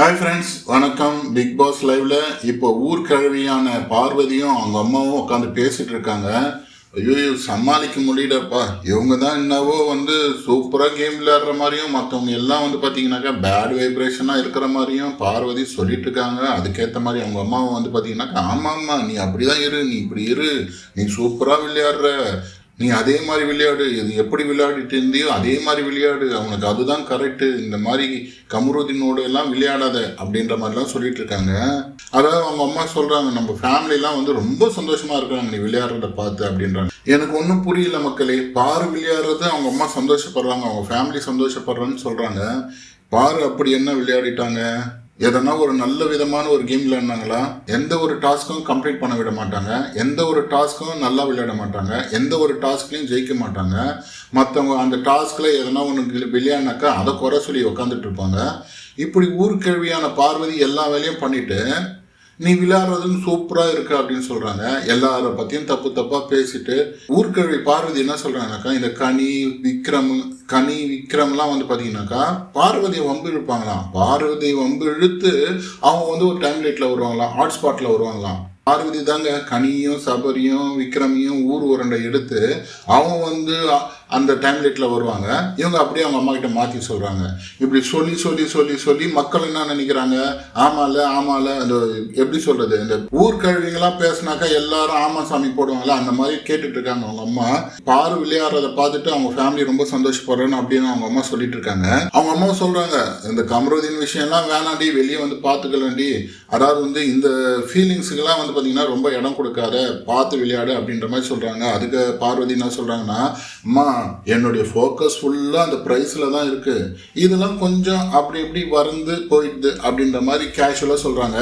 Hi friends வணக்கம். Big pass லைவ்ல இப்போ ஊர்க்கிழவியான பார்வதியும் அவங்க அம்மாவும் உட்காந்து பேசிட்டு இருக்காங்க. ஐயோ சமாளிக்க முடியலப்பா. இவங்க தான் என்னவோ வந்து சூப்பராக கேம் விளையாடுற மாதிரியும் மற்றவங்க எல்லாம் வந்து பார்த்தீங்கன்னாக்கா பேட் வைப்ரேஷனாக இருக்கிற மாதிரியும் பார்வதி சொல்லிட்டு இருக்காங்க. அதுக்கேற்ற மாதிரி அவங்க அம்மாவும் வந்து பார்த்தீங்கன்னாக்கா ஆமாம்மா நீ அப்படிதான் இரு நீ இப்படி இரு. நீ சூப்பராக விளையாடுற. நீ அதே மாதிரி விளையாடு. இது எப்படி விளையாடிட்டு இருந்தியோ அதே மாதிரி விளையாடு. அவனுக்கு அதுதான் கரெக்டு இந்த மாதிரி கமருதீனோட எல்லாம் விளையாடாத அப்படின்ற மாதிரிலாம் சொல்லிட்டு இருக்காங்க. அதாவது அவங்க அம்மா சொல்றாங்க நம்ம ஃபேமிலிலாம் வந்து ரொம்ப சந்தோஷமா இருக்கிறாங்க நீ விளையாடுறத பார்த்து அப்படின்றாங்க. எனக்கு ஒன்றும் புரியல மக்களே. பாரு விளையாடுறது அவங்க அம்மா சந்தோஷப்படுறாங்க அவங்க ஃபேமிலி சந்தோஷப்படுறான்னு சொல்றாங்க. பாரு அப்படி என்ன விளையாடிட்டாங்க. எதனா ஒரு நல்ல விதமான ஒரு கேம் விளையாடினாங்களா எந்த ஒரு டாஸ்க்கும் கம்ப்ளீட் பண்ண விட மாட்டாங்க எந்த ஒரு டாஸ்க்கும் நல்லா விளையாட மாட்டாங்க எந்த ஒரு டாஸ்க்லையும் ஜெயிக்க மாட்டாங்க. மற்றவங்க அந்த டாஸ்கில் எதனா ஒன்று விளையாடினாக்கா அதை குறை சொல்லி உக்காந்துட்டு இருப்பாங்க. இப்படி ஊர்கேள்வியான பார்வதி எல்லா வேலையும் பண்ணிவிட்டு நீ விளையாடுறதுன்னு சூப்பராக இருக்கு அப்படின்னு சொல்கிறாங்க எல்லாரை பற்றியும் தப்பு தப்பாக பேசிட்டு ஊர்கழி பார்வதி என்ன சொல்கிறாங்கனாக்கா இந்த கனி விக்ரம் கனி விக்ரம்லாம் வந்து பார்த்தீங்கன்னாக்கா பார்வதியை வம்பு இழுப்பாங்களாம். பார்வதியை வம்பு இழுத்து அவங்க வந்து ஒரு டைம் லைட்டில் வருவாங்களாம் ஹாட்ஸ்பாட்டில் வருவாங்களாம். பார்வதி தாங்க கனியும் சபரியும் விக்ரமியும் ஊர் உரண்டை எடுத்து அவங்க வந்து அந்த டைம்லெட்டில் வருவாங்க. இவங்க அப்படியே அவங்க அம்மா கிட்ட மாற்றி சொல்கிறாங்க இப்படி சொல்லி சொல்லி சொல்லி சொல்லி மக்கள் என்ன நினைக்கிறாங்க? ஆமால ஆமால. அந்த எப்படி சொல்கிறது இந்த ஊர்கழுவிங்களாம் பேசினாக்கா எல்லாரும் ஆமா சாமி போடுவாங்களா அந்த மாதிரி கேட்டுட்டு இருக்காங்க அவங்க அம்மா. பாரு விளையாடுறத பார்த்துட்டு அவங்க ஃபேமிலி ரொம்ப சந்தோஷப்படுறேன்னு அப்படின்னு அவங்க அம்மா சொல்லிட்டு இருக்காங்க. அவங்க அம்மா சொல்கிறாங்க இந்த கமருதீன் விஷயம்லாம் வேணாண்டி வெளியே வந்து பார்த்துக்கலாண்டி. அதாவது வந்து இந்த ஃபீலிங்ஸுக்கெல்லாம் வந்து பார்த்தீங்கன்னா ரொம்ப இடம் கொடுக்காத பார்த்து விளையாடு அப்படின்ற மாதிரி சொல்கிறாங்க அதுக்கு பார்வதி என்ன சொல்கிறாங்கன்னா அம்மா என்னுடைய ஃபோக்கஸ் ஃபுல்லாக அந்த ப்ரைஸில் தான் இருக்குது இதெல்லாம் கொஞ்சம் அப்படி இப்படி வறந்து போயிடுது அப்படின்ற மாதிரி கேஷுவலாக சொல்கிறாங்க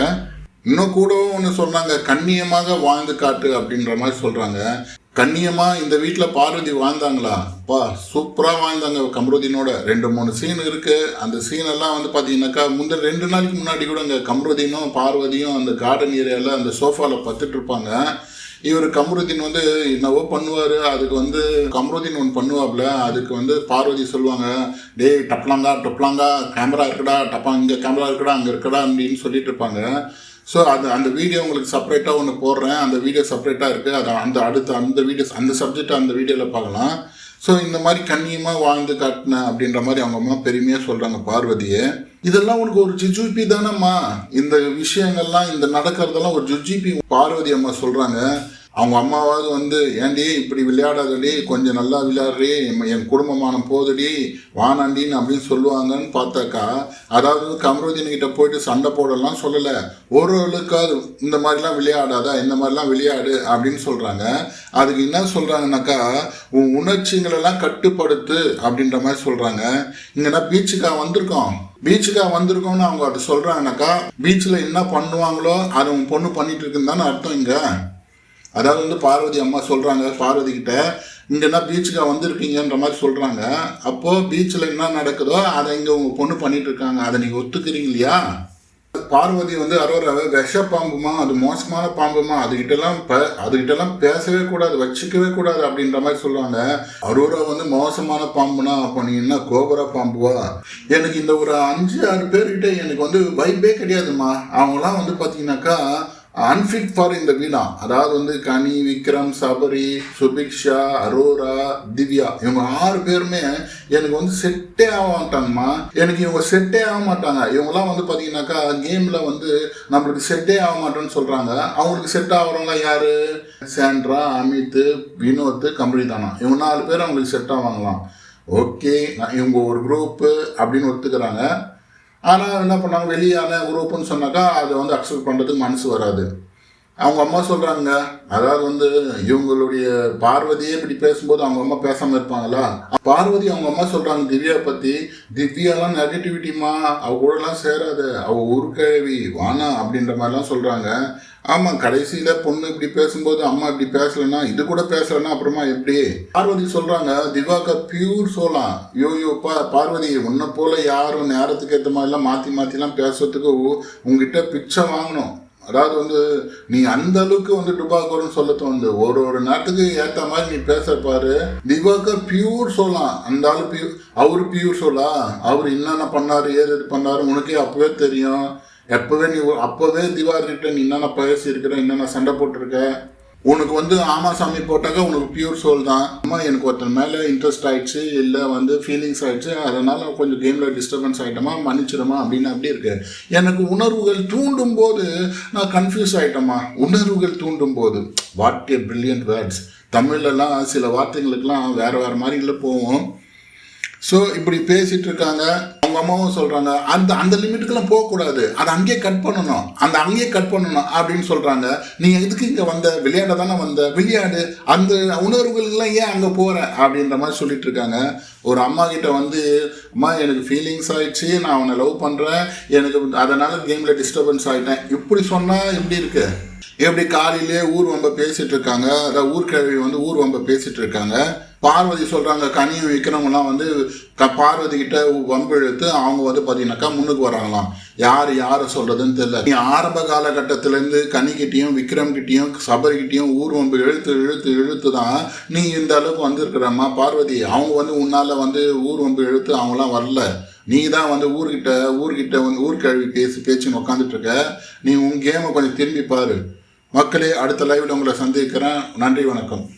இன்னும் கூடவும் ஒன்று சொன்னாங்க கண்ணியமாக வாழ்ந்து காட்டு அப்படின்ற மாதிரி சொல்கிறாங்க கண்ணியமாக இந்த வீட்டில் பார்வதி வாழ்ந்தாங்களா? பா சூப்பராக வாழ்ந்தாங்க கம்ருதீனோட. ரெண்டு மூணு சீன் இருக்குது அந்த சீன் எல்லாம் வந்து பார்த்தீங்கன்னாக்கா முந்த ரெண்டு நாளைக்கு முன்னாடி கூட இங்கே கம்ருதீனும் பார்வதியும் அந்த கார்டன் ஏரியாவில் அந்த சோஃபாவில் பார்த்துட்ருப்பாங்க இருப்பாங்க. இவர் கமருதீன் வந்து என்னவோ பண்ணுவார். அதுக்கு வந்து கமருதீன் ஒன்று பண்ணுவாப்ல. அதுக்கு வந்து பார்வதி சொல்லுவாங்க டேய் டப்லாங்கா டப்லாங்கா கேமரா இருக்குடா டப்பா இங்கே கேமரா இருக்குடா அங்கே இருக்குடா அப்படின்னு சொல்லிட்டு இருப்பாங்க. ஸோ அது அந்த வீடியோ உங்களுக்கு செப்பரேட்டாக ஒன்று போடுறேன். அந்த வீடியோ செப்பரேட்டாக இருக்குது அது அந்த அடுத்த அந்த வீடியோ அந்த சப்ஜெக்ட் அந்த வீடியோவில் பார்க்கலாம். ஸோ இந்த மாதிரி கண்ணியமாக வாழ்ந்து காட்டின அப்படின்ற மாதிரி அவங்க அம்மா பெருமையாக சொல்கிறாங்க பார்வதியை. இதெல்லாம் உனக்கு ஒரு ஜுஜிபி தானம்மா? இந்த விஷயங்கள்லாம் இந்த நடக்கிறதெல்லாம் ஒரு ஜுஜிபி பார்வதி அம்மா சொல்கிறாங்க அவங்க அம்மாவாவது வந்து ஏன்டி இப்படி விளையாடாதடி கொஞ்சம் நல்லா விளையாடுறி என் என் போதுடி வானாண்டின்னு அப்படின்னு சொல்லுவாங்கன்னு பார்த்தாக்கா அதாவது கமருதீன் கிட்ட போயிட்டு சண்டை போடலாம் சொல்லலை. ஒரு ஆளுக்காவது இந்த மாதிரிலாம் விளையாடாதா இந்த மாதிரிலாம் விளையாடு அப்படின்னு சொல்கிறாங்க அதுக்கு என்ன சொல்கிறாங்கனாக்கா உன் உணர்ச்சிகளெல்லாம் கட்டுப்படுத்து அப்படின்ற மாதிரி சொல்கிறாங்க இங்கன்னா பீச்சுக்கா வந்திருக்கோம். பீச்சுக்கா வந்திருக்கோம்னு அவங்க அது சொல்கிறாங்கனாக்கா பீச்சில் என்ன பண்ணுவாங்களோ அது உன் பொண்ணு பண்ணிட்டு இருக்குன்னு தானே அர்த்தம் இங்கே. அதாவது வந்து பார்வதி அம்மா சொல்கிறாங்க பார்வதி கிட்ட இங்கன்னா பீச்சுக்கு வந்திருக்கீங்கன்ற மாதிரி சொல்கிறாங்க அப்போது பீச்சில் என்ன நடக்குதோ அதை இங்கே உங்கள் பொண்ணு பண்ணிட்டு இருக்காங்க அதை நீங்கள் ஒத்துக்கிறீங்க இல்லையா? பார்வதி வந்து அரோரா விஷ பாம்புமா அது மோசமான பாம்புமா? அதுகிட்டலாம் ப அதுகிட்டலாம் பேசவே கூடாது வச்சுக்கவே கூடாது அப்படின்ற மாதிரி சொல்லுவாங்க. அரோரா வந்து மோசமான பாம்புனா அப்போ நீ என்ன கோபுர பாம்புவா? எனக்கு இந்த ஒரு அஞ்சு ஆறு பேர்கிட்ட எனக்கு வந்து வைப்பே கிடையாதுமா. அவங்களாம் வந்து பார்த்தீங்கன்னாக்கா அன்ஃபிட் ஃபார் இந்த வீணா அதாவது வந்து கனி விக்ரம் சபரி சுபிக்ஷா அரோரா திவ்யா. இவங்க ஆறு பேருமே எனக்கு வந்து செட்டே ஆக மாட்டாங்கம்மா. எனக்கு இவங்க செட்டே ஆக மாட்டாங்க. இவங்கெல்லாம் வந்து பார்த்தீங்கன்னாக்கா கேமில் வந்து நம்மளுக்கு செட்டே ஆக மாட்டேன்னு சொல்கிறாங்க அவங்களுக்கு செட் ஆகிறவங்க யாரு? சாண்ட்ரா அமித் வினோத் கம்பளி தானா இவங்க நாலு பேர் அவங்களுக்கு செட் ஆவாங்களாம். ஓகே இவங்க ஒரு குரூப்பு அப்படின்னு ஒத்துக்கிறாங்க. ஆனால் என்ன பண்ணாங்க? வெளியான குரூப்புன்னு சொன்னாக்கா அதை வந்து அக்செப்ட் பண்ணுறதுக்கு மனசு வராது. அவங்க அம்மா சொல்கிறாங்க அதாவது வந்து இவங்களுடைய பார்வதியே இப்படி பேசும்போது அவங்க அம்மா பேசாமல் இருப்பாங்களா? பார்வதி அவங்க அம்மா சொல்கிறாங்க திவ்யா பற்றி திவ்யாலாம் நெகட்டிவிட்டிமா அவ கூடலாம் சேராது அவ உருக்கழவி வானா அப்படின்ற மாதிரிலாம் சொல்கிறாங்க ஆமாம் கடைசியில் பொண்ணு இப்படி பேசும்போது அம்மா இப்படி பேசலன்னா இது கூட பேசலன்னா அப்புறமா எப்படி? பார்வதி சொல்கிறாங்க திவாக்கா பியூர் சோலாம் யோ யோ பா பார்வதி உன்னை போல யாரும் நேரத்துக்கு ஏற்ற மாதிரிலாம் மாற்றி மாற்றிலாம் பேசுறதுக்கு உங்ககிட்ட பிச்சை வாங்கணும். அதாவது வந்து நீ அந்த அளவுக்கு வந்து டுபாக்கோர்னு சொல்ல தோணுது ஒரு ஒரு நாட்டுக்கு ஏற்ற மாதிரி நீ பேச பாரு. திவாகர் பியூர் சொல்லலாம் அந்த ஆள் பியூர் அவர் பியூர் சொல்லா அவர் என்னென்ன பண்ணாரு ஏது இது பண்ணாரு உனக்கே அப்பவே தெரியும். எப்பவே நீ அப்பவே திவாகர் நீ என்னென்ன பேசியிருக்கிற என்னென்ன சண்டை போட்டிருக்க? உனக்கு வந்து ஆமா சாமி போட்டாக்க உனக்கு பியூர் சோல் தான். அம்மா எனக்கு ஒருத்தன் மேலே இன்ட்ரெஸ்ட் ஆயிடுச்சு இல்லை வந்து ஃபீலிங்ஸ் ஆயிடுச்சு அதனால் கொஞ்சம் கேமில் டிஸ்டர்பன்ஸ் ஆகிட்டோமா மன்னிச்சிடுமா அப்படின்னு அப்படி இருக்கு. எனக்கு உணர்வுகள் தூண்டும் போது நான் கன்ஃபியூஸ் ஆயிட்டோமா உணர்வுகள் தூண்டும் போது வாட் ஏ பிரில்லியன்ட் வேர்ட்ஸ் தமிழ்லலாம் சில வார்த்தைகளுக்கெல்லாம் வேறு வேறு மாதிரில போவோம் ஸோ இப்படி பேசிட்டு இருக்காங்க அவங்க அம்மாவும் சொல்கிறாங்க அந்த அந்த லிமிட்டுக்கெல்லாம் போகக்கூடாது. அதை அங்கேயே கட் பண்ணணும். அந்த அங்கேயே கட் பண்ணணும் அப்படின்னு சொல்கிறாங்க நீங்கள் எதுக்கு இங்கே வந்த? விளையாட தானே வந்த? விளையாடு. அந்த உணர்வுகளுக்கெல்லாம் ஏன் அங்கே போகிற அப்படின்ற மாதிரி சொல்லிட்டு இருக்காங்க ஒரு அம்மா கிட்ட வந்து அம்மா எனக்கு ஃபீலிங்ஸ் ஆயிடுச்சு. நான் அவனை லவ் பண்ணுறேன் எனக்கு அதனால் கேமில் டிஸ்டர்பன்ஸ் ஆகிட்டேன் இப்படி சொன்னால் எப்படி இருக்கு? எப்படி காலையிலே ஊர் வம்ப பேசிகிட்டு இருக்காங்க அதாவது ஊர்கிழவி வந்து ஊர் வம்ப பேசிகிட்டு இருக்காங்க பார்வதி சொல்கிறாங்க கனியும் விக்ரமெல்லாம் வந்து க பார்வதி கிட்ட வம்பு இழுத்து அவங்க வந்து பார்த்தீங்கன்னாக்கா முன்னுக்கு வராங்களாம். யார் யாரை சொல்கிறதுன்னு தெரியல. நீ ஆரம்ப காலகட்டத்திலேருந்து கனிக்கிட்டேயும் விக்ரம்கிட்டேயும் சபரிக்கிட்டேயும் ஊர் வம்பு இழுத்து இழுத்து இழுத்து தான் நீ இந்த அளவுக்கு வந்திருக்கிறம்மா பார்வதி. அவங்க வந்து உன்னால் வந்து ஊர் வம்பு இழுத்து அவங்களாம் வரல. நீ தான் வந்து ஊர்கிட்ட ஊர்கிட்ட வந்து ஊர்கழுவி பேசி பேச்சுன்னு உட்காந்துட்டுருக்க நீ உன் கேமை கொஞ்சம் திரும்பி பாரு. மக்களே அடுத்த லைவில் உங்களை சந்திக்கிறேன். நன்றி வணக்கம்.